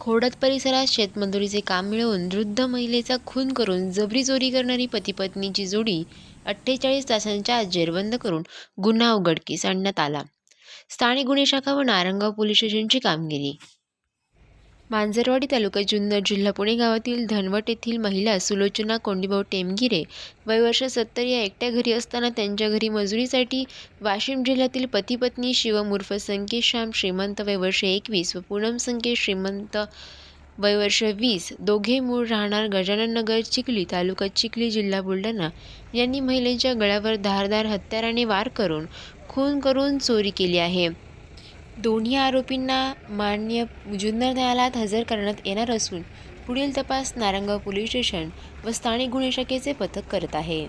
खोडत परिसरात शेतमजुरीचे काम मिळवून वृद्ध महिलेचा खून करून जबरी चोरी करणारी पतीपत्नीची जोडी अठ्ठेचाळीस तासांच्या आत जेरबंद करून गुन्हा उघडकीस आणण्यात आला. स्थानिक गुन्हे शाखा व नारंगाव पोलीस स्टेशनची कामगिरी मांजरवाडी तालुका जुन्नर जिल्हा पुणे गावातील धनवट येथील महिला सुलोचना कोंडीभाऊ टेमगिरे वयवर्ष सत्तर या एकट्या घरी असताना त्यांच्या घरी मजुरीसाठी वाशिम जिल्ह्यातील पती पत्नी शिवम उर्फ श्याम श्रीमंत वयवर्ष एकवीस व पूनम संकेश श्रीमंत वयवर्ष वीस दोघे मूळ राहणार गजानन नगर चिखली तालुका चिखली जिल्हा बुलढाणा. यांनी महिलेच्या गळ्यावर धारदार हत्याराने वार करून खून करून चोरी केली आहे. दोन्ही आरोपींना मान्य जुन्नर न्यायालयात हजर करण्यात येणार असून पुढील तपास नारंगाव पोलीस स्टेशन व स्थानिक गुन्हे शाखेचे पथक करत आहे.